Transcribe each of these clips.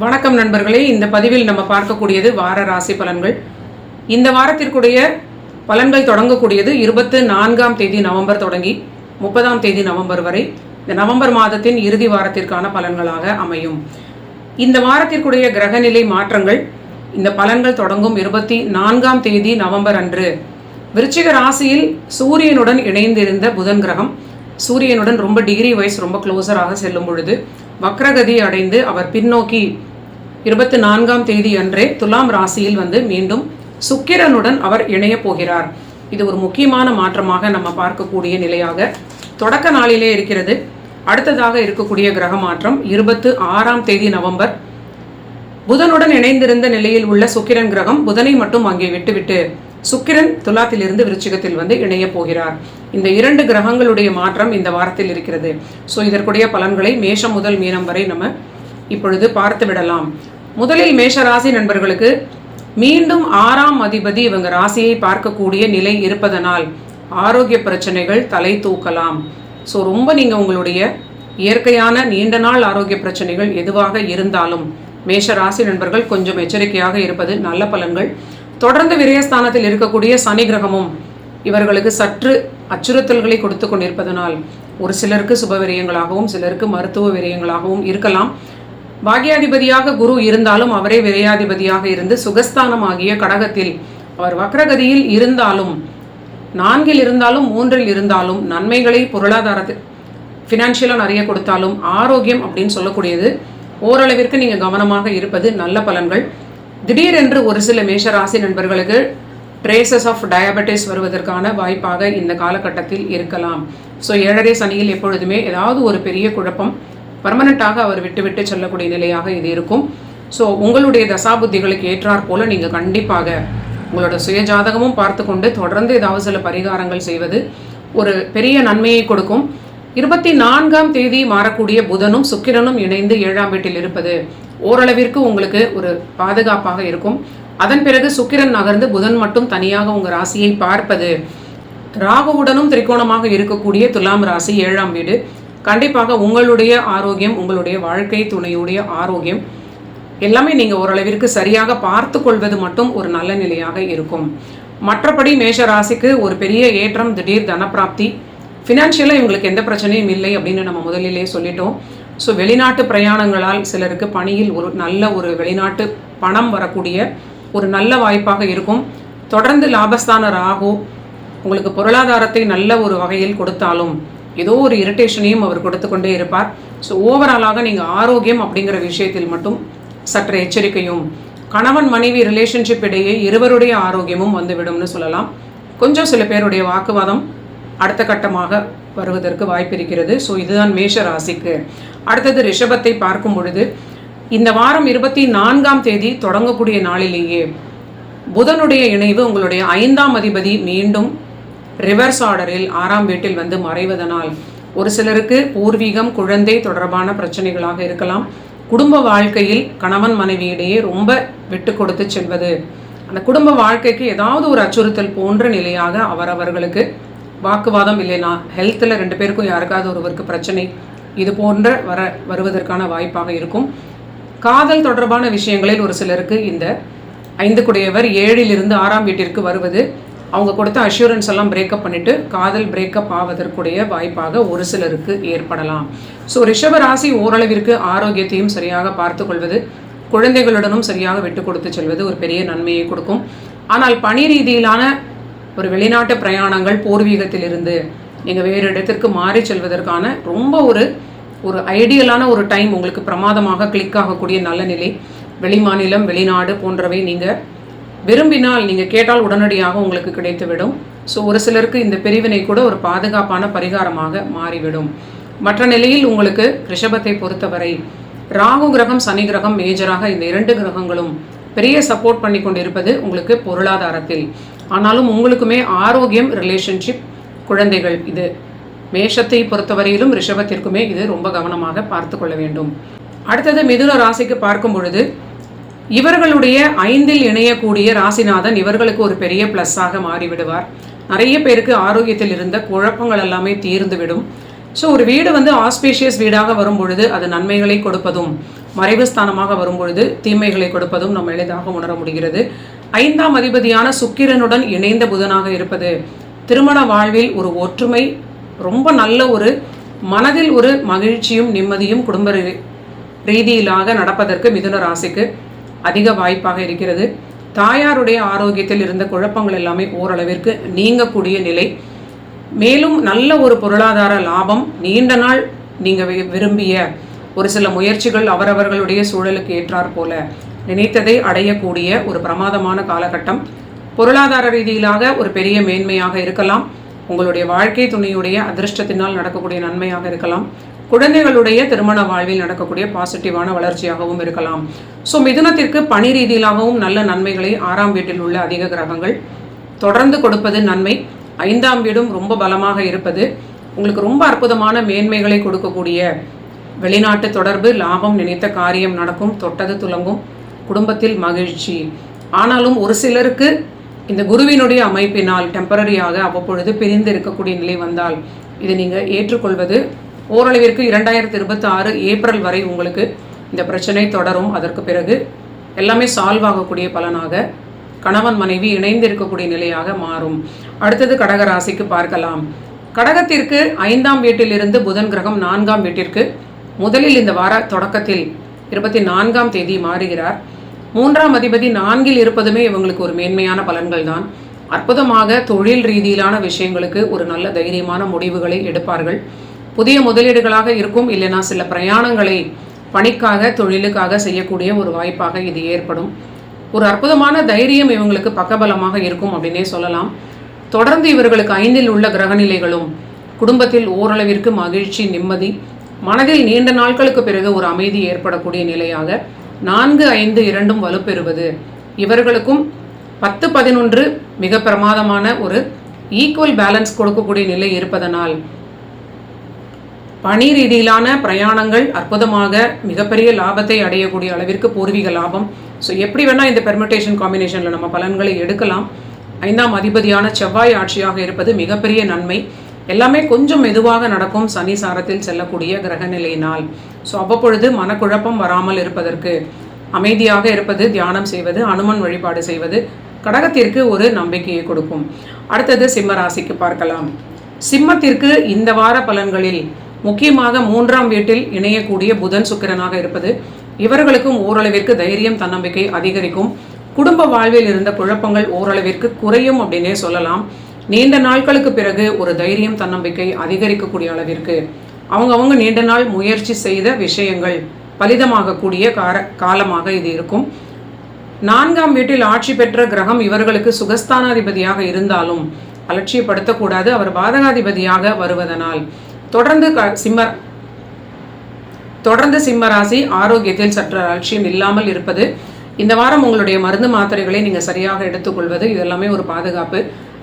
வணக்கம் நண்பர்களே. இந்த பதிவில் நம்ம பார்க்கக்கூடியது வார ராசி பலன்கள். இந்த வாரத்திற்குடைய பலன்கள் தொடங்கக்கூடியது இருபத்து நான்காம் தேதி நவம்பர் தொடங்கி முப்பதாம் தேதி நவம்பர் வரை இந்த நவம்பர் மாதத்தின் இறுதி வாரத்திற்கான பலன்களாக அமையும். இந்த வாரத்திற்குடைய கிரகநிலை மாற்றங்கள் இந்த பலன்கள் தொடங்கும் இருபத்தி நான்காம் தேதி நவம்பர் அன்று. விருச்சிக ராசியில் சூரியனுடன் இணைந்திருந்த புதன் கிரகம் சூரியனுடன் ரொம்ப டிகிரி வைஸ் ரொம்ப க்ளோஸராக செல்லும் பொழுது வக்ரகதி அடைந்து அவர் பின்னோக்கி இருபத்தி நான்காம் தேதி அன்றே துலாம் ராசியில் வந்து மீண்டும் சுக்கிரனுடன் அவர் இணையப் போகிறார். இது ஒரு முக்கியமான மாற்றமாக நம்ம பார்க்கக்கூடிய நிலையாக தொடக்க நாளிலே இருக்கிறது. அடுத்ததாக இருக்கக்கூடிய கிரக மாற்றம் இருபத்து ஆறாம் தேதி நவம்பர். புதனுடன் இணைந்திருந்த நிலையில் உள்ள சுக்கிரன் கிரகம் புதனை மட்டும் அங்கே விட்டுவிட்டு சுக்கிரன் துலாத்திலிருந்து விருச்சிகத்தில் வந்து இணைய போகிறார். இந்த இரண்டு கிரகங்களுடைய மாற்றம் இந்த வாரத்தில் இருக்கிறது. ஸோ இதற்குடைய பலன்களை மேஷம் முதல் மீனம் வரை நம்ம இப்பொழுது பார்த்து விடலாம். முதலில் மேஷ ராசி நண்பர்களுக்கு மீண்டும் ஆறாம் அதிபதி இவங்க ராசியை பார்க்கக்கூடிய நிலை இருப்பதனால் ஆரோக்கிய பிரச்சனைகள் தலை தூக்கலாம். ஸோ ரொம்ப நீங்கள் உங்களுடைய இயற்கையான நீண்ட நாள் ஆரோக்கிய பிரச்சனைகள் எதுவாக இருந்தாலும் மேஷ ராசி நண்பர்கள் கொஞ்சம் எச்சரிக்கையாக இருப்பது நல்ல பலன்கள். தொடர்ந்து விரயஸ்தானத்தில் இருக்கக்கூடிய சனி கிரகமும் இவர்களுக்கு சற்று அச்சுறுத்தல்களை கொடுத்து கொண்டிருப்பதனால் ஒரு சிலருக்கு சுப விரயங்களாகவும் சிலருக்கு மருத்துவ விரயங்களாகவும் இருக்கலாம். பாக்யாதிபதியாக குரு இருந்தாலும் அவரே விரையாதிபதியாக இருந்து சுகஸ்தானமாகிய கடகத்தில் அவர் வக்ரகதியில் இருந்தாலும் நான்கில் இருந்தாலும் மூன்றில் இருந்தாலும் நன்மைகளை பொருளாதாரத்தில் ஃபினான்ஷியலாக நிறைய கொடுத்தாலும் ஆரோக்கியம் அப்படின்னு சொல்லக்கூடியது ஓரளவிற்கு நீங்கள் கவனமாக இருப்பது நல்ல பலன்கள். திடீரென்று ஒரு சில மேஷராசி நண்பர்களுக்கு ட்ரேசஸ் ஆஃப் டயபெட்டிஸ் வருவதற்கான வாய்ப்பாக இந்த காலகட்டத்தில் இருக்கலாம். ஸோ ஏழரை சனியில் எப்பொழுதுமே ஏதாவது ஒரு பெரிய குழப்பம் பர்மனண்ட்டாக அவர் விட்டுவிட்டு செல்லக்கூடிய நிலையாக இது இருக்கும். ஸோ உங்களுடைய தசாபுத்திகளுக்கு ஏற்றாற் போல நீங்கள் கண்டிப்பாக உங்களோட சுயஜாதகமும் பார்த்து கொண்டு தொடர்ந்து ஏதாவது சில பரிகாரங்கள் செய்வது ஒரு பெரிய நன்மையை கொடுக்கும். இருபத்தி நான்காம் தேதி மாறக்கூடிய புதனும் சுக்கிரனும் இணைந்து ஏழாம் வீட்டில் இருப்பது ஓரளவிற்கு உங்களுக்கு ஒரு பாதுகாப்பாக இருக்கும். அதன் பிறகு சுக்கிரன் நகர்ந்து புதன் மட்டும் தனியாக உங்கள் ராசியை பார்ப்பது. ராகுவுடனும் திரிகோணமாக இருக்கக்கூடிய துலாம் ராசி ஏழாம் வீடு. கண்டிப்பாக உங்களுடைய ஆரோக்கியம் உங்களுடைய வாழ்க்கை துணையுடைய ஆரோக்கியம் எல்லாமே நீங்கள் ஓரளவிற்கு சரியாக பார்த்து கொள்வது மட்டும் ஒரு நல்ல நிலையாக இருக்கும். மற்றபடி மேஷ ராசிக்கு ஒரு பெரிய ஏற்றம் திடீர் தனப்பிராப்தி. ஃபினான்ஷியலாக இவங்களுக்கு எந்த பிரச்சனையும் இல்லை அப்படின்னு நம்ம முதலிலே சொல்லிட்டோம். ஸோ வெளிநாட்டு பிரயாணங்களால் சிலருக்கு பணியில் ஒரு நல்ல ஒரு வெளிநாட்டு பணம் வரக்கூடிய ஒரு நல்ல வாய்ப்பாக இருக்கும். தொடர்ந்து லாபஸ்தான ராகு உங்களுக்கு பொருளாதாரத்தை நல்ல ஒரு வகையில் கொடுத்தாலும் ஏதோ ஒரு இரிட்டேஷனையும் அவர் கொடுத்து கொண்டே இருப்பார். ஸோ ஓவராலாக நீங்கள் ஆரோக்கியம் அப்படிங்கிற விஷயத்தில் மட்டும் சற்று எச்சரிக்கையும் கணவன் மனைவி ரிலேஷன்ஷிப் இடையே இருவருடைய ஆரோக்கியமும் வந்துவிடும்னு சொல்லலாம். கொஞ்சம் சில பேருடைய வாக்குவாதம் அடுத்த கட்டமாக வருவதற்கு வாய்ப்பிருக்கிறது. ஸோ இதுதான் மேஷ ராசிக்கு அடுத்தது ரிஷபத்தை பார்க்கும் பொழுது இந்த வாரம் இருபத்தி நான்காம் தேதி தொடங்கக்கூடிய நாளிலேயே புதனுடைய இணைவு உங்களுடைய ஐந்தாம் அதிபதி மீண்டும் ரிவர்ஸ் ஆர்டரில் ஆறாம் வீட்டில் வந்து மறைவதனால் ஒரு சிலருக்கு பூர்வீகம் குழந்தை தொடர்பான பிரச்சனைகளாக இருக்கலாம். குடும்ப வாழ்க்கையில் கணவன் மனைவியிடையே ரொம்ப விட்டு கொடுத்து செல்வது அந்த குடும்ப வாழ்க்கைக்கு ஏதாவது ஒரு அச்சுறுத்தல் போன்ற நிலையாக அவரவர்களுக்கு வாக்குவாதம் இல்லைனா ஹெல்த்தில் ரெண்டு பேருக்கும் யாருக்காவது ஒருவருக்கு பிரச்சனை இது போன்ற வர வருவதற்கான வாய்ப்பாக இருக்கும். காதல் தொடர்பான விஷயங்களில் ஒரு சிலருக்கு இந்த ஐந்து குடையவர் ஏழிலிருந்து ஆறாம் வீட்டிற்கு வருவது அவங்க கொடுத்த அஷூரன்ஸ் எல்லாம் பிரேக்கப் பண்ணிவிட்டு காதல் பிரேக்கப் ஆவதற்குடைய வாய்ப்பாக ஒரு சிலருக்கு ஏற்படலாம். ஸோ ரிஷப ராசி ஓரளவிற்கு ஆரோக்கியத்தையும் சரியாக பார்த்து கொள்வது குழந்தைகளுடனும் சரியாக விட்டு கொடுத்து செல்வது ஒரு பெரிய நன்மையை கொடுக்கும். ஆனால் பணி ரீதியிலான ஒரு வெளிநாட்டு பிரயாணங்கள் பூர்வீகத்திலிருந்து நீங்கள் வேறு இடத்திற்கு மாறி செல்வதற்கான ரொம்ப ஒரு ஒரு ஐடியலான ஒரு டைம் உங்களுக்கு பிரமாதமாக கிளிக் ஆகக்கூடிய நல்ல நிலை. வெளிமாநிலம் வெளிநாடு போன்றவை நீங்கள் விரும்பினால் நீங்கள் கேட்டால் உடனடியாக உங்களுக்கு கிடைத்துவிடும். ஸோ ஒரு சிலருக்கு இந்த பிரிவினை கூட ஒரு பாதுகாப்பான பரிகாரமாக மாறிவிடும். மற்ற நிலையில் உங்களுக்கு ரிஷபத்தை பொறுத்தவரை ராகு கிரகம் சனி கிரகம் மேஜராக இந்த இரண்டு கிரகங்களும் பெரிய சப்போர்ட் பண்ணி கொண்டிருப்பது உங்களுக்கு பொருளாதாரத்தில். ஆனாலும் உங்களுக்குமே ஆரோக்கியம் ரிலேஷன்ஷிப் குழந்தைகள். இது மேஷத்தை பொறுத்தவரையிலும் ரிஷபத்திற்குமே இது ரொம்ப கவனமாக பார்த்து கொள்ள வேண்டும். அடுத்தது மிதுன ராசிக்கு பார்க்கும் பொழுது இவர்களுடைய ஐந்தில் இணையக்கூடிய ராசிநாதன் இவர்களுக்கு ஒரு பெரிய ப்ளஸ்ஸாக மாறிவிடுவார். நிறைய பேருக்கு ஆரோக்கியத்தில் இருந்த குழப்பங்கள் எல்லாமே தீர்ந்துவிடும். ஸோ ஒரு வீடு வந்து ஆஸ்பீஷியஸ் வீடாக வரும் பொழுது அது நன்மைகளை கொடுப்பதும் மறைவு ஸ்தானமாக வரும் பொழுது தீமைகளை கொடுப்பதும் நம்ம எளிதாக உணர முடிகிறது. ஐந்தாம் அதிபதியான சுக்கிரனுடன் இணைந்த புதனாக இருப்பது. திருமண வாழ்வில் ஒரு ஒற்றுமை ரொம்ப நல்ல ஒரு மனதில் ஒரு மகிழ்ச்சியும் நிம்மதியும் குடும்ப ரீ- ரீதியிலாக நடப்பதற்கு மிதுன ராசிக்கு அதிக வாய்ப்பாக இருக்கிறது. தாயாருடைய ஆரோக்கியத்தில் இருந்த குழப்பங்கள் எல்லாமே ஓரளவிற்கு நீங்கக்கூடிய நிலை. மேலும் நல்ல ஒரு பொருளாதார லாபம் நீண்ட நாள் நீங்கள் விரும்பிய ஒரு சில முயற்சிகள் அவரவர்களுடைய சூழலுக்கு ஏற்றாற் போல. நினைத்ததை அடையக்கூடிய ஒரு பிரமாதமான காலகட்டம். பொருளாதார ரீதியிலாக ஒரு பெரிய மேன்மையாக இருக்கலாம். உங்களுடைய வாழ்க்கை துணையுடைய அதிர்ஷ்டத்தினால் நடக்கக்கூடிய நன்மையாக இருக்கலாம். குழந்தைகளுடைய திருமண வாழ்வில் நடக்கக்கூடிய பாசிட்டிவான வளர்ச்சியாகவும் இருக்கலாம். ஸோ மிதுனத்திற்கு பணி ரீதியிலாகவும் நல்ல நன்மைகளை ஆறாம் வீட்டில் உள்ள அதிக கிரகங்கள். தொடர்ந்து கொடுப்பது நன்மை. ஐந்தாம் வீடும் ரொம்ப பலமாக இருப்பது. உங்களுக்கு ரொம்ப அற்புதமான மேன்மைகளை கொடுக்கக்கூடிய வெளிநாட்டு தொடர்பு லாபம் நினைத்த காரியம் நடக்கும் தொட்டது துலங்கும் குடும்பத்தில் மகிழ்ச்சி. ஆனாலும் ஒரு சிலருக்கு இந்த குருவினுடைய அமைப்பினால் டெம்பரரியாக அவ்வப்பொழுது பிரிந்து இருக்கக்கூடிய நிலை வந்தால் இதை நீங்கள் ஏற்றுக்கொள்வது ஓரளவிற்கு இரண்டாயிரத்தி இருபத்தி ஆறு ஏப்ரல் வரை உங்களுக்கு இந்த பிரச்சனை தொடரும். அதற்கு பிறகு எல்லாமே சால்வ் ஆகக்கூடிய பலனாக கணவன் மனைவி இணைந்து இருக்கக்கூடிய நிலையாக மாறும். அடுத்தது கடகராசிக்கு பார்க்கலாம். கடகத்திற்கு ஐந்தாம் வீட்டிலிருந்து புதன் கிரகம் நான்காம் வீட்டிற்கு முதலில் இந்த வார தொடக்கத்தில் இருபத்தி நான்காம் தேதி மாறுகிறார். மூன்றாம் அதிபதி நான்கில் இருப்பதுமே இவங்களுக்கு ஒரு மேன்மையான பலன்கள் தான் அற்புதமாக தொழில் ரீதியிலான விஷயங்களுக்கு ஒரு நல்ல தைரியமான முடிவுகளை எடுப்பார்கள். புதிய முதலீடுகளாக இருக்கும் இல்லைனா சில பிரயாணங்களை பணிக்காக தொழிலுக்காக செய்யக்கூடிய ஒரு வாய்ப்பாக இது ஏற்படும். ஒரு அற்புதமான தைரியம் இவங்களுக்கு பக்கபலமாக இருக்கும் அப்படின்னே சொல்லலாம். தொடர்ந்து இவர்களுக்கு ஐந்தில் உள்ள கிரகநிலைகளும் குடும்பத்தில் ஓரளவிற்கு மகிழ்ச்சி நிம்மதி மனதில் நீண்ட நாட்களுக்கு பிறகு ஒரு அமைதி ஏற்படக்கூடிய நிலையாக நான்கு ஐந்து இரண்டும் வலுப்பெறுவது. இவர்களுக்கும் பத்து பதினொன்று மிக பிரமாதமான ஒரு ஈக்குவல் பேலன்ஸ் கொடுக்கக்கூடிய நிலை இருப்பதனால் பணி ரீதியிலான பிரயாணங்கள் அற்புதமாக மிகப்பெரிய லாபத்தை அடையக்கூடிய அளவிற்கு பூர்வீக லாபம். ஸோ எப்படி வேணால் இந்த பெர்மிட்டேஷன் காம்பினேஷனில் நம்ம பலன்களை எடுக்கலாம். ஐந்தாம் அதிபதியான செவ்வாய் ஆட்சியாக இருப்பது மிகப்பெரிய நன்மை. எல்லாமே கொஞ்சம் மெதுவாக நடக்கும் சனி சாரத்தில் செல்லக்கூடிய கிரகநிலையினால் ஸோ அவ்வப்பொழுது மனக்குழப்பம் வராமல் இருப்பதற்கு அமைதியாக இருப்பது தியானம் செய்வது அனுமன் வழிபாடு செய்வது கடகத்திற்கு ஒரு நம்பிக்கையை கொடுக்கும். அடுத்தது சிம்ம ராசிக்கு பார்க்கலாம். சிம்மத்திற்கு இந்த வார பலன்களில் முக்கியமாக மூன்றாம் வீட்டில் இணையக்கூடிய புதன் சுக்கிரனாக இருப்பது இவர்களுக்கும் ஓரளவிற்கு தைரியம் தன்னம்பிக்கை அதிகரிக்கும். குடும்ப வாழ்வில் இருந்த குழப்பங்கள் ஓரளவிற்கு குறையும் அப்படின்னே சொல்லலாம். நீண்ட நாட்களுக்கு பிறகு ஒரு தைரியம் தன்னம்பிக்கை அதிகரிக்கக்கூடிய அளவிற்கு அவங்கவுங்க நீண்ட நாள் முயற்சி செய்த விஷயங்கள் பலிதமாகக்கூடிய கார காலமாக இது இருக்கும். நான்காம் வீட்டில் ஆட்சி பெற்ற கிரகம் இவர்களுக்கு சுகஸ்தானாதிபதியாக இருந்தாலும் அலட்சியப்படுத்தக்கூடாது அவர் பாதகாதிபதியாக வருவதனால். தொடர்ந்து க சிம்ம தொடர்ந்து சிம்மராசி ஆரோக்கியத்தில் சற்று அலட்சியம் இல்லாமல் இருப்பது. இந்த வாரம் உங்களுடைய மருந்து மாத்திரைகளை நீங்கள் சரியாக எடுத்துக்கொள்வது இதெல்லாமே ஒரு பாதுகாப்பு.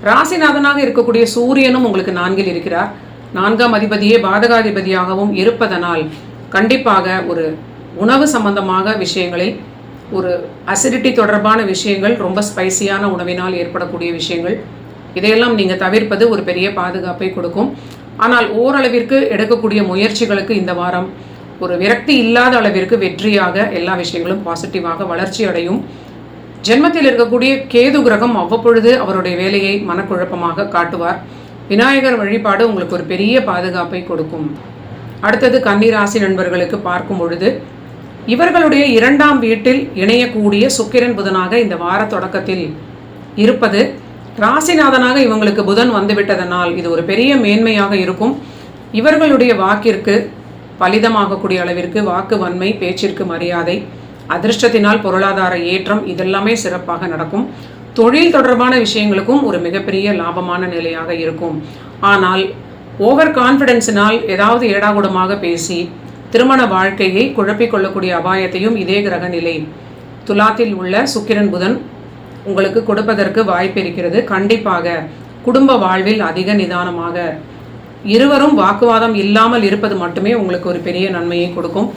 ராசிநாதனாக இருக்கக்கூடிய சூரியனும் உங்களுக்கு நான்கில் இருக்கிறார். நான்காம் அதிபதியே பாதகாதிபதியாகவும் இருப்பதனால் கண்டிப்பாக ஒரு உணவு சம்பந்தமாக விஷயங்களில் ஒரு அசிடிட்டி தொடர்பான விஷயங்கள் ரொம்ப ஸ்பைசியான உணவினால் ஏற்படக்கூடிய விஷயங்கள் இதையெல்லாம் நீங்கள் தவிர்ப்பது ஒரு பெரிய பாதுகாப்பை கொடுக்கும். ஆனால் ஓரளவிற்கு எடுக்கக்கூடிய முயற்சிகளுக்கு இந்த வாரம் ஒரு விரக்தி இல்லாத அளவிற்கு வெற்றியாக எல்லா விஷயங்களும் பாசிட்டிவாக வளர்ச்சி அடையும் ஜென்மத்தில் இருக்கக்கூடிய கேது கிரகம் அவ்வப்பொழுது அவருடைய வேலையை மனக்குழப்பமாக காட்டுவார். விநாயகர் வழிபாடு உங்களுக்கு ஒரு பெரிய பாதுகாப்பை கொடுக்கும். அடுத்தது கன்னிராசி நண்பர்களுக்கு பார்க்கும் பொழுது இவர்களுடைய இரண்டாம் வீட்டில் இணையக்கூடிய சுக்கிரன் புதனாக இந்த வார தொடக்கத்தில் இருப்பது ராசிநாதனாக இவங்களுக்கு புதன் வந்துவிட்டதனால் இது ஒரு பெரிய மேன்மையாக இருக்கும். இவர்களுடைய வாக்கிற்கு பலிதமாகக்கூடிய அளவிற்கு வாக்கு வன்மை பேச்சிற்கு மரியாதை அதிர்ஷ்டத்தினால் பொருளாதார ஏற்றம் இதெல்லாமே சிறப்பாக நடக்கும். தொழில் தொடர்பான விஷயங்களுக்கும் ஒரு மிகப்பெரிய லாபமான நிலையாக இருக்கும். ஆனால் ஓவர் கான்ஃபிடென்ஸினால் ஏதாவது ஏடாகுடமாக பேசி திருமண வாழ்க்கையை குழப்பிக்கொள்ளக்கூடிய அபாயத்தையும் இதே கிரக நிலை. துலாத்தில் உள்ள சுக்கிரன் புதன் உங்களுக்கு கொடுப்பதற்கு வாய்ப்பு இருக்கிறது. கண்டிப்பாக குடும்ப வாழ்வில் அதிக நிதானமாக. இருவரும் வாக்குவாதம் இல்லாமல் இருப்பது மட்டுமே உங்களுக்கு ஒரு பெரிய நன்மையை கொடுக்கும்.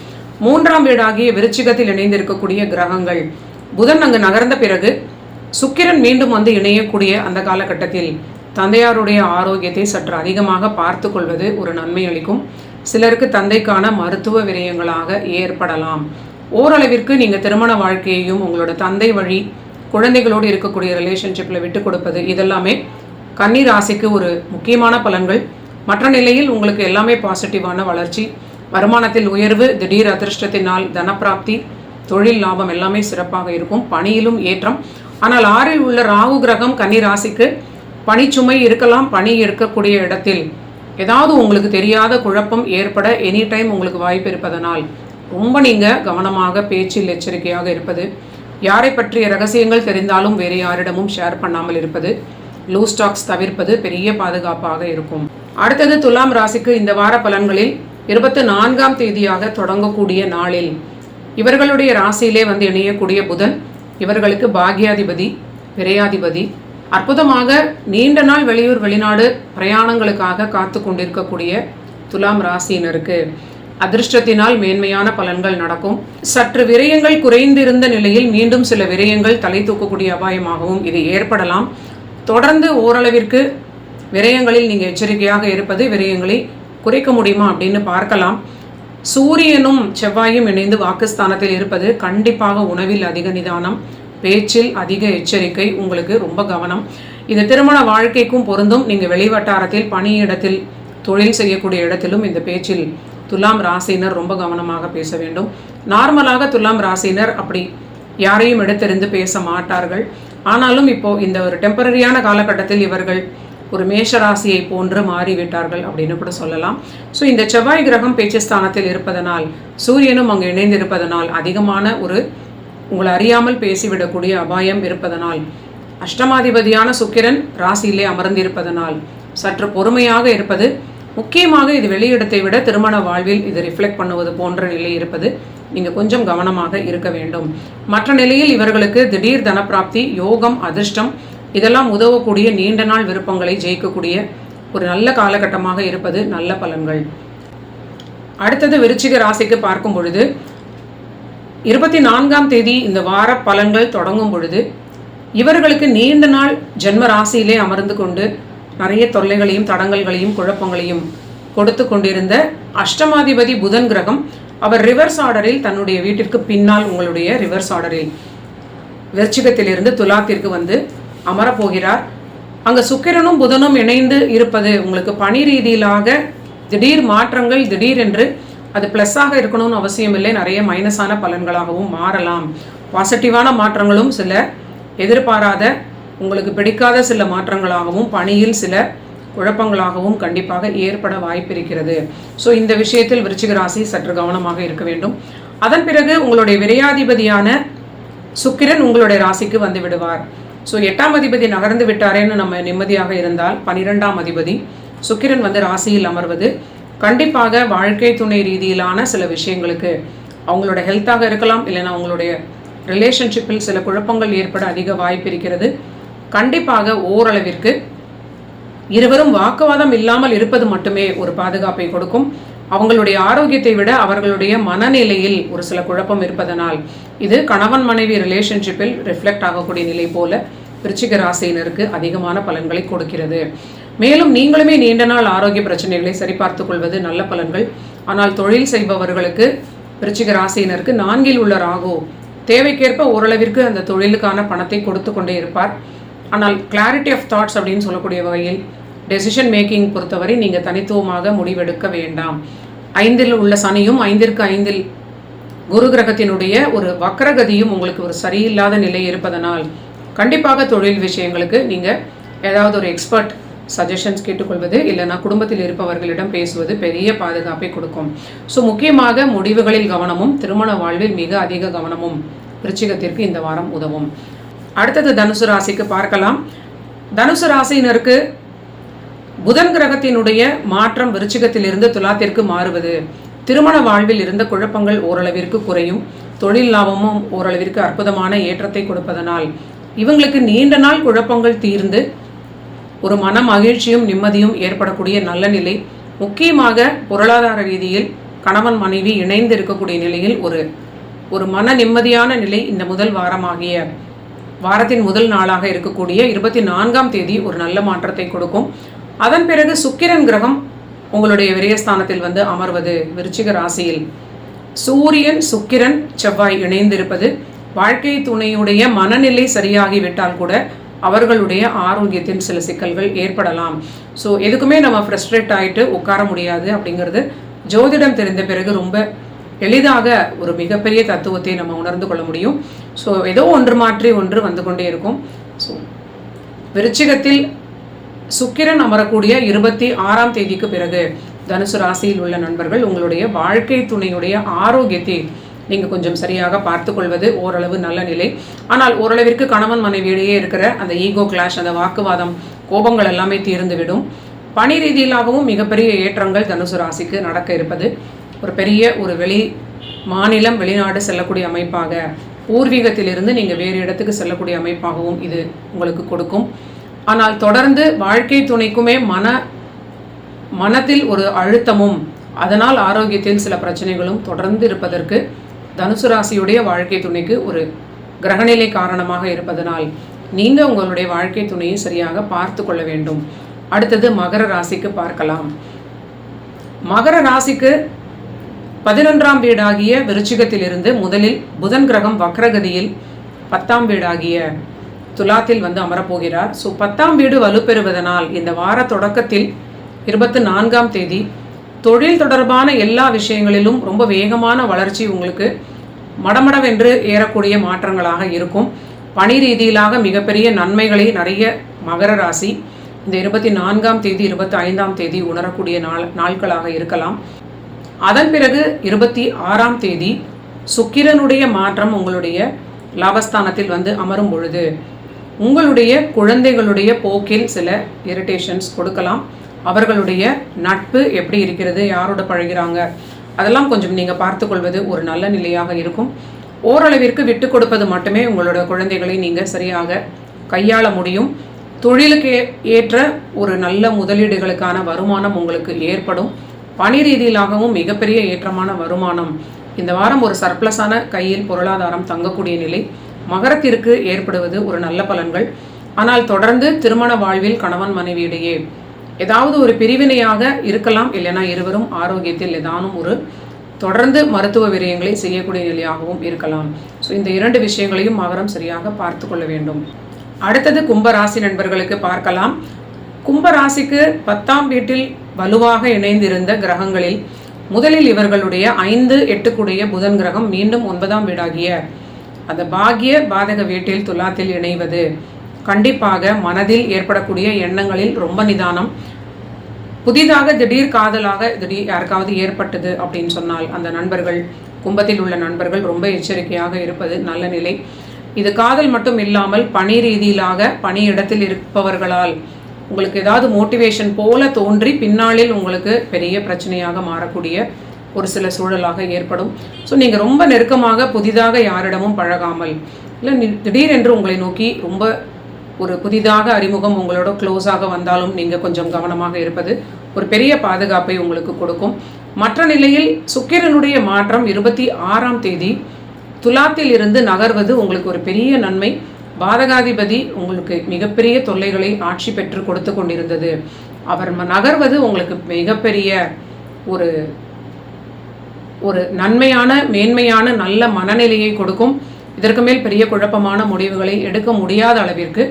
மூன்றாம் வீடாகிய விருச்சிகத்தில் இணைந்திருக்கக்கூடிய கிரகங்கள். புதன் அங்கு நகர்ந்த பிறகு சுக்கிரன் மீண்டும் வந்து இணையக்கூடிய அந்த காலகட்டத்தில் தந்தையாருடைய ஆரோக்கியத்தை சற்று அதிகமாக பார்த்து கொள்வது ஒரு நன்மை அளிக்கும். சிலருக்கு தந்தைக்கான மருத்துவ விரயங்களாக ஏற்படலாம். ஓரளவிற்கு நீங்கள் திருமண வாழ்க்கையையும் உங்களோட தந்தை வழி குழந்தைகளோடு இருக்கக்கூடிய ரிலேஷன்ஷிப்பில் விட்டு கொடுப்பது இதெல்லாமே கன்னி ராசிக்கு ஒரு முக்கியமான பலன்கள். மற்ற நிலையில் உங்களுக்கு எல்லாமே பாசிட்டிவான வளர்ச்சி. வருமானத்தில் உயர்வு திடீர் அதிர்ஷ்டத்தினால் தனப்பிராப்தி தொழில் லாபம் எல்லாமே சிறப்பாக இருக்கும். பணியிலும் ஏற்றம். ஆனால் ஆறில் உள்ள ராகு கிரகம் கன்னி ராசிக்கு பணிச்சுமை இருக்கலாம் பணி இருக்கக்கூடிய இடத்தில். ஏதாவது உங்களுக்கு தெரியாத குழப்பம் ஏற்பட எனி டைம் உங்களுக்கு வாய்ப்பு இருப்பதனால். ரொம்ப நீங்கள் கவனமாக பேச்சில் எச்சரிக்கையாக இருப்பது. யாரை பற்றிய ரகசியங்கள் தெரிந்தாலும் வேறு யாரிடமும் ஷேர் பண்ணாமல் இருப்பது. லூ ஸ்டாக்ஸ் தவிர்ப்பது பெரிய பாதுகாப்பாக இருக்கும். அடுத்தது துலாம் ராசிக்கு இந்த வார பலன்களில் இருபத்தி நான்காம் தேதியாக தொடங்கக்கூடிய நாளில் இவர்களுடைய ராசியிலே வந்து இணையக்கூடிய புதன் இவர்களுக்கு பாக்யாதிபதி விரையாதிபதி. அற்புதமாக நீண்ட நாள் வெளியூர் வெளிநாடு பிரயாணங்களுக்காக காத்து கொண்டிருக்கக்கூடிய துலாம் ராசியினருக்கு அதிர்ஷ்டத்தினால் மேன்மையான பலன்கள் நடக்கும். சற்று விரயங்கள் குறைந்திருந்த நிலையில் மீண்டும் சில விரயங்கள் தலை தூக்கக்கூடிய அபாயமாகவும் இது ஏற்படலாம். தொடர்ந்து ஓரளவிற்கு விரயங்களில் நீங்கள் எச்சரிக்கையாக இருப்பது விரயங்களை குறைக்க முடியுமா அப்படின்னு பார்க்கலாம். சூரியனும் செவ்வாயும் இணைந்து வாக்குஸ்தானத்தில் இருப்பது கண்டிப்பாக உணவில் அதிக நிதானம் பேச்சில் அதிக எச்சரிக்கை உங்களுக்கு ரொம்ப கவனம். இந்த திருமண வாழ்க்கைக்கும் பொருந்தும். நீங்கள் வெளிவட்டாரத்தில் பணியிடத்தில் தொழில் செய்யக்கூடிய இடத்திலும் இந்த பேச்சில் துலாம் ராசினர் ரொம்ப கவனமாக பேச வேண்டும். நார்மலாக துலாம் ராசினர் அப்படி யாரையும் எடுத்தெறிந்து பேச மாட்டார்கள். ஆனாலும் இப்போ இந்த ஒரு டெம்பரரியான காலகட்டத்தில் இவர்கள் ஒரு மேஷ ராசியை போன்று மாறிவிட்டார்கள் அப்படின்னு கூட சொல்லலாம். ஸோ இந்த செவ்வாய் கிரகம் பேச்சு ஸ்தானத்தில் இருப்பதனால் சூரியனும் அங்கு இணைந்திருப்பதனால் அதிகமான ஒரு உங்களை அறியாமல் பேசிவிடக்கூடிய அபாயம் இருப்பதனால் அஷ்டமாதிபதியான சுக்கிரன் ராசியிலே அமர்ந்திருப்பதனால் சற்று பொறுமையாக இருப்பது முக்கியமாக இது வெளியிடத்தை விட திருமண வாழ்வில் இது ரிஃப்ளெக்ட் பண்ணுவது போன்ற நிலை இருப்பது நீங்கள் கொஞ்சம் கவனமாக இருக்க வேண்டும். மற்ற நிலையில் இவர்களுக்கு திடீர் தனப்பிராப்தி யோகம் அதிர்ஷ்டம் இதெல்லாம் உதவக்கூடிய நீண்ட நாள் விருப்பங்களை ஜெயிக்கக்கூடிய ஒரு நல்ல காலகட்டமாக இருப்பது நல்ல பலன்கள். அடுத்தது விருச்சிக ராசிக்கு பார்க்கும் பொழுது இருபத்தி நான்காம் தேதி இந்த வார பலன்கள் தொடங்கும் பொழுது இவர்களுக்கு நீண்ட நாள் ஜென்ம ராசியிலே அமர்ந்து கொண்டு நிறைய தொல்லைகளையும் தடங்கல்களையும் குழப்பங்களையும் கொடுத்து கொண்டிருந்த அஷ்டமாதிபதி புதன் கிரகம் அவர் ரிவர்ஸ் ஆர்டரில் தன்னுடைய வீட்டிற்கு பின்னால் உங்களுடைய ரிவர்ஸ் ஆர்டரில். விருச்சிகத்திலிருந்து துலாத்திற்கு வந்து அமரப்போகிறார். அங்கே சுக்கிரனும் புதனும் இணைந்து இருப்பது உங்களுக்கு பணி ரீதியிலாக திடீர் மாற்றங்கள் திடீரென்று அது ப்ளஸ்ஸாக இருக்கணும்னு அவசியம் இல்லை. நிறைய மைனஸான பலன்களாகவும் மாறலாம். பாசிட்டிவான மாற்றங்களும் சில எதிர்பாராத உங்களுக்கு பிடிக்காத சில மாற்றங்களாகவும் பணியில் சில குழப்பங்களாகவும் கண்டிப்பாக ஏற்பட வாய்ப்பிருக்கிறது. ஸோ இந்த விஷயத்தில் விருச்சிக ராசி சற்று கவனமாக இருக்க வேண்டும். அதன் பிறகு உங்களுடைய விரையாதிபதியான சுக்கிரன் உங்களுடைய ராசிக்கு வந்து விடுவார். ஸோ எட்டாம் அதிபதி நகர்ந்து விட்டாரேன்னு நம்ம நிம்மதியாக இருந்தால் பனிரெண்டாம் அதிபதி சுக்கிரன் வந்து ராசியில் அமர்வது கண்டிப்பாக வாழ்க்கை துணை ரீதியிலான சில விஷயங்களுக்கு அவங்களோட ஹெல்த்தாக இருக்கலாம் இல்லைன்னா அவங்களுடைய ரிலேஷன்ஷிப்பில் சில குழப்பங்கள் ஏற்பட அதிக வாய்ப்பு இருக்கிறது. கண்டிப்பாக ஓரளவிற்கு இருவரும் வாக்குவாதம் இல்லாமல் இருப்பது மட்டுமே ஒரு பாதுகாப்பை கொடுக்கும். அவங்களுடைய ஆரோக்கியத்தை விட அவர்களுடைய மனநிலையில் ஒரு சில குழப்பம் இருப்பதனால் இது கணவன் மனைவி ரிலேஷன்ஷிப்பில் ரிஃப்ளெக்ட் ஆகக்கூடிய நிலை போல விருச்சிக ராசியினருக்கு அதிகமான பலன்களை கொடுக்கிறது. மேலும் நீங்களுமே நீண்ட நாள் ஆரோக்கிய பிரச்சனைகளை சரிபார்த்துக் கொள்வது நல்ல பலன்கள். ஆனால் தொழில் செய்பவர்களுக்கு விருச்சிக ராசியினருக்கு நான்கில் உள்ள ராகு தேவைக்கேற்ப ஓரளவிற்கு அந்த தொழிலுக்கான பணத்தை கொடுத்து கொண்டே இருப்பார். ஆனால் கிளாரிட்டி ஆஃப் தாட்ஸ் அப்படின்னு சொல்லக்கூடிய வகையில் டெசிஷன் மேக்கிங் பொறுத்தவரை நீங்கள் தனித்துவமாக முடிவெடுக்க வேண்டாம். ஐந்தில் உள்ள சனியும் ஐந்திற்கு ஐந்தில் குரு கிரகத்தினுடைய ஒரு வக்ரகதியும் உங்களுக்கு ஒரு சரியில்லாத நிலை இருப்பதனால் கண்டிப்பாக தொழில் விஷயங்களுக்கு நீங்கள் ஏதாவது ஒரு எக்ஸ்பர்ட் சஜஷன்ஸ் கேட்டுக்கொள்வது இல்லைனா குடும்பத்தில் இருப்பவர்களிடம் பேசுவது பெரிய பாதுகாப்பை கொடுக்கும். ஸோ முக்கியமாக முடிவுகளில் கவனமும் திருமண வாழ்வில் மிக அதிக கவனமும் விருச்சிகத்திற்கு இந்த வாரம் உதவும். அடுத்தது தனுசு ராசிக்கு பார்க்கலாம். தனுசு ராசியினருக்கு புதன் கிரகத்தினுடைய மாற்றம் விருச்சிகத்திலிருந்து துலாத்திற்கு மாறுவது. திருமண வாழ்வில் இருந்த குழப்பங்கள் ஓரளவிற்கு குறையும். தொழில் லாபமும் ஓரளவிற்கு அற்புதமான ஏற்றத்தை கொடுப்பதனால் இவங்களுக்கு நீண்ட நாள் குழப்பங்கள் தீர்ந்து ஒரு மன மகிழ்ச்சியும் நிம்மதியும் ஏற்படக்கூடிய நல்ல நிலை. முக்கியமாக பொருளாதார ரீதியில் கணவன் மனைவி இணைந்து இருக்கக்கூடிய நிலையில் ஒரு ஒரு மன நிம்மதியான நிலை இந்த முதல் வாரமாகிய வாரத்தின் முதல் நாளாக இருக்கக்கூடிய இருபத்தி நான்காம் தேதி ஒரு நல்ல மாற்றத்தை கொடுக்கும். அதன் பிறகு சுக்கிரன் கிரகம் உங்களுடைய விரயஸ்தானத்தில் வந்து அமர்வது. விருச்சிக ராசியில் சூரியன் சுக்கிரன் செவ்வாய் இணைந்திருப்பது வாழ்க்கை துணையுடைய மனநிலை சரியாகிவிட்டால் கூட அவர்களுடைய ஆரோக்கியத்தின் சில சிக்கல்கள் ஏற்படலாம். ஸோ எதுக்குமே நம்ம ஃப்ரெஸ்ட்ரேட் ஆகிட்டு உட்கார முடியாது அப்படிங்கிறது ஜோதிடம் தெரிந்த பிறகு ரொம்ப எளிதாக ஒரு மிகப்பெரிய தத்துவத்தை நம்ம உணர்ந்து கொள்ள முடியும். ஸோ ஏதோ ஒன்று மாற்றி ஒன்று வந்து கொண்டே இருக்கும். ஸோ விருச்சிகத்தில் சுக்கிரன் அமரக்கூடிய இருபத்தி ஆறாம் தேதிக்கு பிறகு தனுசு ராசியில் உள்ள நண்பர்கள் உங்களுடைய வாழ்க்கை துணையுடைய ஆரோக்கியத்தை நீங்கள் கொஞ்சம் சரியாக பார்த்துக்கொள்வது ஓரளவு நல்ல நிலை. ஆனால் ஓரளவிற்கு கணவன் மனைவியிடையே இருக்கிற அந்த ஈகோ கிளாஷ் அந்த வாக்குவாதம் கோபங்கள் எல்லாமே தீர்ந்துவிடும். பணி ரீதியிலாகவும் மிகப்பெரிய ஏற்றங்கள் தனுசு ராசிக்கு நடக்க இருப்பது. ஒரு பெரிய ஒரு வெளி மாநிலம் வெளிநாடு செல்லக்கூடிய அமைப்பாக பூர்வீகத்திலிருந்து நீங்கள் வேறு இடத்துக்கு செல்லக்கூடிய அமைப்பாகவும் இது உங்களுக்கு கொடுக்கும். ஆனால் தொடர்ந்து வாழ்க்கை துணைக்குமே மன மனத்தில் ஒரு அழுத்தமும் அதனால் ஆரோக்கியத்தில் சில பிரச்சனைகளும் தொடர்ந்து இருப்பதற்கு தனுசு ராசியுடைய வாழ்க்கை துணைக்கு ஒரு கிரகநிலை காரணமாக இருப்பதனால் நீங்கள் உங்களுடைய வாழ்க்கை துணையை சரியாக பார்த்து கொள்ள வேண்டும். அடுத்தது மகர ராசிக்கு பார்க்கலாம். மகர ராசிக்கு பதினொன்றாம் வீடாகிய விருச்சிகத்திலிருந்து முதலில் புதன் கிரகம் வக்ரகதியில் பத்தாம் வீடாகிய துலாத்தில் வந்து அமரப்போகிறார். ஸோ பத்தாம் வீடு வலுப்பெறுவதனால் இந்த வார தொடக்கத்தில் இருபத்தி நான்காம் தேதி தொழில் தொடர்பான எல்லா விஷயங்களிலும் ரொம்ப வேகமான வளர்ச்சி உங்களுக்கு மடமடவென்று ஏறக்கூடிய மாற்றங்களாக இருக்கும். பணி ரீதியிலாக மிகப்பெரிய நன்மைகளை நிறைய மகர ராசி இந்த இருபத்தி நான்காம் தேதி இருபத்தி ஐந்தாம் தேதி உணரக்கூடிய நாள் நாட்களாக இருக்கலாம். அதன் பிறகு இருபத்தி ஆறாம் தேதி சுக்கிரனுடைய மாற்றம் உங்களுடைய லாபஸ்தானத்தில் வந்து அமரும் பொழுது. உங்களுடைய குழந்தைகளுடைய போக்கில் சில இரிட்டேஷன்ஸ் கொடுக்கலாம். அவர்களுடைய நட்பு எப்படி இருக்கிறது யாரோட பழகிறாங்க அதெல்லாம் கொஞ்சம் நீங்கள் பார்த்துக்கொள்வது ஒரு நல்ல நிலையாக இருக்கும். ஓரளவிற்கு விட்டு கொடுப்பது மட்டுமே உங்களோட குழந்தைகளை நீங்கள் சரியாக கையாள முடியும். தொழிலுக்கு ஏற்ற ஒரு நல்ல முதலீடுகளுக்கான வருமானம் உங்களுக்கு ஏற்படும். பணி ரீதியிலாகவும் மிகப்பெரிய ஏற்றமான வருமானம். இந்த வாரம் ஒரு சர்ப்ளஸான கையில் பொருளாதாரம் தங்கக்கூடிய நிலை. மகரத்திற்கு ஏற்படுவது ஒரு நல்ல பலன்கள். ஆனால் தொடர்ந்து திருமண வாழ்வில் கணவன் மனைவியிடையே ஏதாவது ஒரு பிரிவினையாக இருக்கலாம். இல்லைனா இருவரும் ஆரோக்கியத்தில் ஏதானும் ஒரு தொடர்ந்து மருத்துவ விரயங்களை செய்யக்கூடிய நிலையாகவும் இருக்கலாம். ஸோ இந்த இரண்டு விஷயங்களையும் மகரம் சரியாக பார்த்து கொள்ள வேண்டும். அடுத்தது கும்பராசி நண்பர்களுக்கு பார்க்கலாம். கும்பராசிக்கு பத்தாம் வீட்டில் வலுவாக இணைந்திருந்த கிரகங்களில் முதலில் இவர்களுடைய ஐந்து எட்டுக்குடைய புதன் கிரகம் மீண்டும் ஒன்பதாம் வீடாகிய அந்த பாகிய பாதக வீட்டில் துலாத்தில் இணைவது. கண்டிப்பாக மனதில் ஏற்படக்கூடிய எண்ணங்களில் ரொம்ப நிதானம். புதிதாக திடீர் காதலாக திடீர் யாருக்காவது ஏற்பட்டது அப்படின்னு சொன்னால் அந்த நண்பர்கள் கும்பத்தில் உள்ள நண்பர்கள் ரொம்ப எச்சரிக்கையாக இருப்பது நல்ல நிலை. இது காதல் மட்டும் இல்லாமல் பணி ரீதியிலாக பணியிடத்தில் இருப்பவர்களால் உங்களுக்கு ஏதாவது மோட்டிவேஷன் போல தோன்றி பின்னாளில் உங்களுக்கு பெரிய பிரச்சனையாக மாறக்கூடிய ஒரு சில சூழலாக ஏற்படும். ஸோ நீங்கள் ரொம்ப நெருக்கமாக புதிதாக யாரிடமும் பழகாமல் இல்லை திடீரென்று உங்களை நோக்கி ரொம்ப ஒரு புதிதாக அறிமுகம் உங்களோட க்ளோஸாக வந்தாலும் நீங்கள் கொஞ்சம் கவனமாக இருப்பது ஒரு பெரிய பாதுகாப்பை உங்களுக்கு கொடுக்கும். மற்ற நிலையில் சுக்கிரனுடைய மாற்றம் இருபத்தி ஆறாம் தேதி துலாத்தில் இருந்து நகர்வது உங்களுக்கு ஒரு பெரிய நன்மை. பாதகாதிபதி உங்களுக்கு மிகப்பெரிய தொல்லைகளை ஆட்சி பெற்று கொடுத்து கொண்டிருந்தது. அவர் நகர்வது உங்களுக்கு மிகப்பெரிய ஒரு ஒரு நன்மையான மேன்மையான நல்ல மனநிலையை கொடுக்கும். இதற்கு மேல் பெரிய குழப்பமான முடிவுகளை எடுக்க முடியாத அளவிற்கு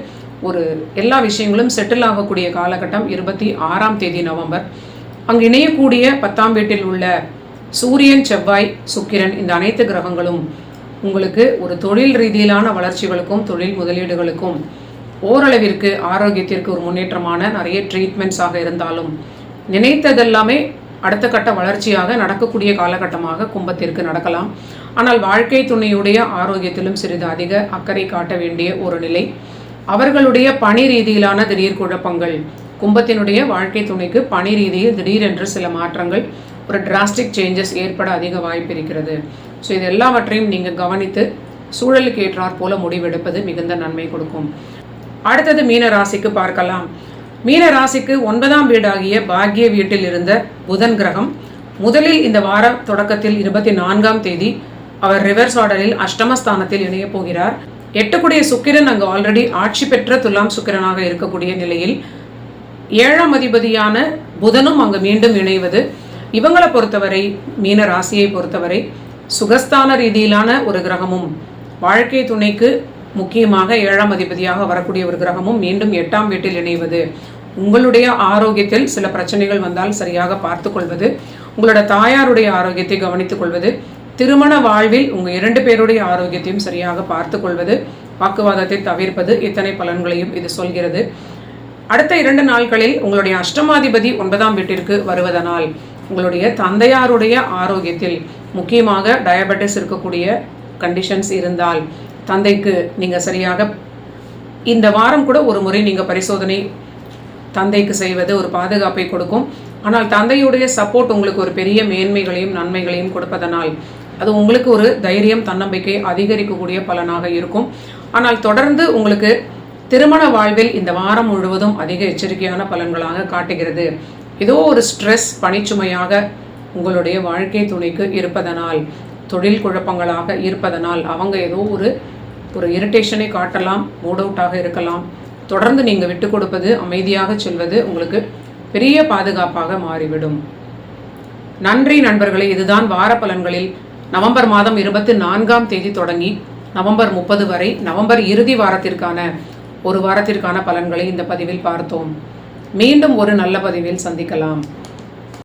ஒரு எல்லா விஷயங்களும் செட்டில் ஆகக்கூடிய காலகட்டம் இருபத்தி ஆறாம் தேதி நவம்பர். அங்கு இணையக்கூடிய பத்தாம் வீட்டில் உள்ள சூரியன் செவ்வாய் சுக்கிரன் இந்த அனைத்து கிரகங்களும் உங்களுக்கு ஒரு தொழில் ரீதியிலான வளர்ச்சிகளுக்கும் தொழில் முதலீடுகளுக்கும் ஓரளவிற்கு ஆரோக்கியத்திற்கு ஒரு முன்னேற்றமான நிறைய ட்ரீட்மெண்ட்ஸாக இருந்தாலும் நினைத்ததெல்லாமே அடுத்த கட்ட வளர்ச்சியாக நடக்கக்கூடிய காலகட்டமாக கும்பத்திற்கு நடக்கலாம். ஆனால் வாழ்க்கை துணையுடைய ஆரோக்கியத்திலும் சிறிது அதிக அக்கறை காட்ட வேண்டிய ஒரு நிலை. அவர்களுடைய பணி ரீதியிலான திடீர் குழப்பங்கள். கும்பத்தினுடைய வாழ்க்கை துணைக்கு பணி ரீதியில் திடீரென்று சில மாற்றங்கள். ஒரு டிராஸ்டிக் சேஞ்சஸ் ஏற்பட அதிக வாய்ப்பு இருக்கிறது. ஸோ இது எல்லாவற்றையும் நீங்கள் கவனித்து சூழலுக்கு ஏற்றாற் போல முடிவெடுப்பது மிகுந்த நன்மை கொடுக்கும். அடுத்தது மீன ராசிக்கு பார்க்கலாம். மீன ராசிக்கு ஒன்பதாம் வீடாகிய பாக்ய வீட்டில் இருந்த புதன் கிரகம் முதலில் இந்த வார தொடக்கத்தில் இருபத்தி நான்காம் தேதி அவர் ரிவர்ஸ் ஆர்டரில் அஷ்டமஸ்தானத்தில் இணையப் போகிறார். எட்டக்கூடிய சுக்கிரன் அங்கு ஆல்ரெடி ஆட்சி பெற்ற துலாம் சுக்கிரனாக இருக்கக்கூடிய நிலையில் ஏழாம் அதிபதியான புதனும் அங்கு மீண்டும் இணைவது இவங்களை பொறுத்தவரை மீன ராசியை பொறுத்தவரை சுகஸ்தான ரீதியிலான ஒரு கிரகமும் வாழ்க்கை துணைக்கு முக்கியமாக ஏழாம் அதிபதியாக வரக்கூடிய ஒரு கிரகமும் மீண்டும் எட்டாம் வீட்டில் இணைவது. உங்களுடைய ஆரோக்கியத்தில் சில பிரச்சனைகள் வந்தால் சரியாக பார்த்து கொள்வது. உங்களோட தாயாருடைய ஆரோக்கியத்தை கவனித்துக் கொள்வது. திருமண வாழ்வில் உங்கள் இரண்டு பேருடைய ஆரோக்கியத்தையும் சரியாக பார்த்து கொள்வது. வாக்குவாதத்தை தவிர்ப்பது இத்தனை பலன்களையும் இது சொல்கிறது. அடுத்த இரண்டு நாட்களில் உங்களுடைய அஷ்டமாதிபதி ஒன்பதாம் வீட்டிற்கு வருவதனால் உங்களுடைய தந்தையாருடைய ஆரோக்கியத்தில் முக்கியமாக டயபெட்டிஸ் இருக்கக்கூடிய கண்டிஷன்ஸ் இருந்தால் தந்தைக்கு நீங்கள் சரியாக இந்த வாரம் கூட ஒரு முறை நீங்கள் பரிசோதனை தந்தைக்கு செய்வது ஒரு பாதுகாப்பை கொடுக்கும். ஆனால் தந்தையுடைய சப்போர்ட் உங்களுக்கு ஒரு பெரிய மேன்மைகளையும் நன்மைகளையும் கொடுப்பதனால் அது உங்களுக்கு ஒரு தைரியம் தன்னம்பிக்கை அதிகரிக்கக்கூடிய பலனாக இருக்கும். ஆனால் தொடர்ந்து உங்களுக்கு திருமண வாழ்வில் இந்த வாரம் முழுவதும் அதிக எச்சரிக்கையான பலன்களாக காட்டுகிறது. ஏதோ ஒரு ஸ்ட்ரெஸ் பணிச்சுமையாக உங்களுடைய வாழ்க்கை துணைக்கு இருப்பதனால் தொழில் குழப்பங்களாக இருப்பதனால் அவங்க ஏதோ ஒரு ஒரு இரிட்டேஷனை காட்டலாம் மூட் அவுட்டாக இருக்கலாம். தொடர்ந்து நீங்கள் விட்டு கொடுப்பது அமைதியாக செல்வது உங்களுக்கு பெரிய பாதுகாப்பாக மாறிவிடும். நன்றி நண்பர்களே இதுதான் வார பலன்களில் நவம்பர் மாதம் இருபத்தி நான்காம் தேதி தொடங்கி நவம்பர் முப்பது வரை நவம்பர் இறுதி வாரத்திற்கான ஒரு வாரத்திற்கான பலன்களை இந்த பதிவில் பார்த்தோம். மீண்டும் ஒரு நல்ல பதிவில் சந்திக்கலாம்.